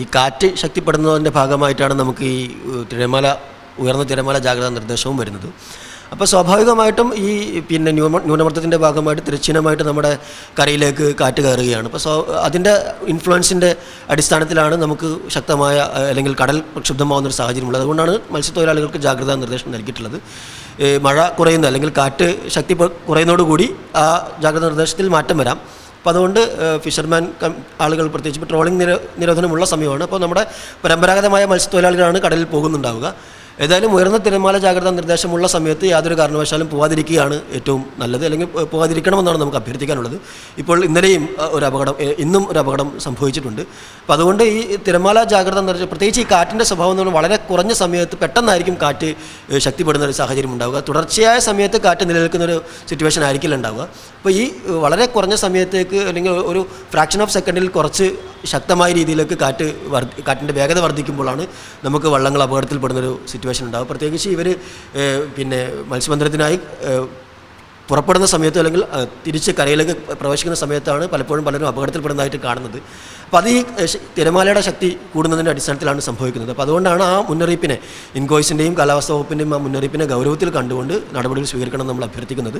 ഈ കാറ്റ് ശക്തിപ്പെടുന്നതിന്റെ ഭാഗമായിട്ടാണ് നമുക്ക് ഈ തിരമാല ഉയർന്ന തിരമാല ജാഗ്രതാ നിർദ്ദേശവും വരുന്നത്. അപ്പോൾ സ്വാഭാവികമായിട്ടും ഈ പിന്നെ ന്യൂമ ന്യൂനമർദ്ദത്തിന്റെ ഭാഗമായിട്ട് തിരശ്ചീനമായിട്ട് നമ്മുടെ കരയിലേക്ക് കാറ്റ് കയറുകയാണ്. അപ്പോൾ സ്വ അതിന്റെ ഇൻഫ്ലുവൻസിന്റെ അടിസ്ഥാനത്തിലാണ് നമുക്ക് ശക്തമായ അല്ലെങ്കിൽ കടൽ പ്രക്ഷുബ്ധമാവുന്ന ഒരു സാഹചര്യമുള്ളത്. അതുകൊണ്ടാണ് മത്സ്യത്തൊഴിലാളികൾക്ക് ജാഗ്രതാ നിർദ്ദേശം നൽകിയിട്ടുള്ളത്. മഴ കുറയുന്ന അല്ലെങ്കിൽ കാറ്റ് ശക്തി കുറയുന്നതോടുകൂടി ആ ജാഗ്രതാ നിർദ്ദേശത്തിൽ മാറ്റം വരാം. അപ്പോൾ അതുകൊണ്ട് ഫിഷർമാൻ ആളുകൾ പ്രത്യേകിച്ച് ട്രോളിംഗ് നിരോധനമുള്ള സമയമാണ്. അപ്പോൾ നമ്മുടെ പരമ്പരാഗതമായ മത്സ്യത്തൊഴിലാളികളാണ് കടലിൽ പോകുന്നുണ്ടാവുക. ഏതായാലും ഉയർന്ന തിരമാല ജാഗ്രതാ നിർദ്ദേശമുള്ള സമയത്ത് യാതൊരു കാരണവശാലും പോവാതിരിക്കുകയാണ് ഏറ്റവും നല്ലത് അല്ലെങ്കിൽ പോവാതിരിക്കണമെന്നാണ് നമുക്ക് അഭ്യർത്ഥിക്കാനുള്ളത്. ഇപ്പോൾ ഇന്നലെയും ഒരു അപകടം ഇന്നും ഒരു അപകടം സംഭവിച്ചിട്ടുണ്ട്. അപ്പോൾ അതുകൊണ്ട് ഈ തിരമാല ജാഗ്രത നിർദ്ദേശം പ്രത്യേകിച്ച് ഈ കാറ്റിന്റെ സ്വഭാവം എന്ന് പറഞ്ഞാൽ വളരെ കുറഞ്ഞ സമയത്ത് പെട്ടെന്നായിരിക്കും കാറ്റ് ശക്തിപ്പെടുന്ന ഒരു സാഹചര്യം ഉണ്ടാവുക. തുടർച്ചയായ സമയത്ത് കാറ്റ് നിലനിൽക്കുന്ന ഒരു സിറ്റുവേഷൻ ആയിരിക്കില്ല ഉണ്ടാവുക. അപ്പോൾ ഈ വളരെ കുറഞ്ഞ സമയത്തേക്ക് അല്ലെങ്കിൽ ഒരു ഫ്രാക്ഷൻ ഓഫ് സെക്കൻഡിൽ കുറച്ച് ശക്തമായ രീതിയിലേക്ക് കാറ്റ് വർദ്ധി കാറ്റിന്റെ വേഗത വർദ്ധിക്കുമ്പോഴാണ് നമുക്ക് വള്ളങ്ങൾ അപകടത്തിൽപ്പെടുന്നൊരു സിറ്റുവേഷൻ ഉണ്ടാകും പ്രത്യേകിച്ച് ഇവർ പിന്നെ മത്സ്യബന്ധനത്തിനായി പുറപ്പെടുന്ന സമയത്ത് അല്ലെങ്കിൽ തിരിച്ച് കരയിലേക്ക് പ്രവേശിക്കുന്ന സമയത്താണ് പലപ്പോഴും പലരും അപകടത്തിൽപ്പെടുന്നതായിട്ട് കാണുന്നത്. അപ്പോൾ അത് ഈ തിരമാലയുടെ ശക്തി കൂടുന്നതിന്റെ അടിസ്ഥാനത്തിലാണ് സംഭവിക്കുന്നത്. അപ്പോൾ അതുകൊണ്ടാണ് ആ മുന്നറിയിപ്പിനെ ഇൻകോയ്സിന്റെയും കാലാവസ്ഥാ വകുപ്പിന്റെയും ആ മുന്നറിയിപ്പിനെ ഗൗരവത്തിൽ കണ്ടുകൊണ്ട് നടപടികൾ സ്വീകരിക്കണം എന്ന് നമ്മൾ അഭ്യർത്ഥിക്കുന്നത്.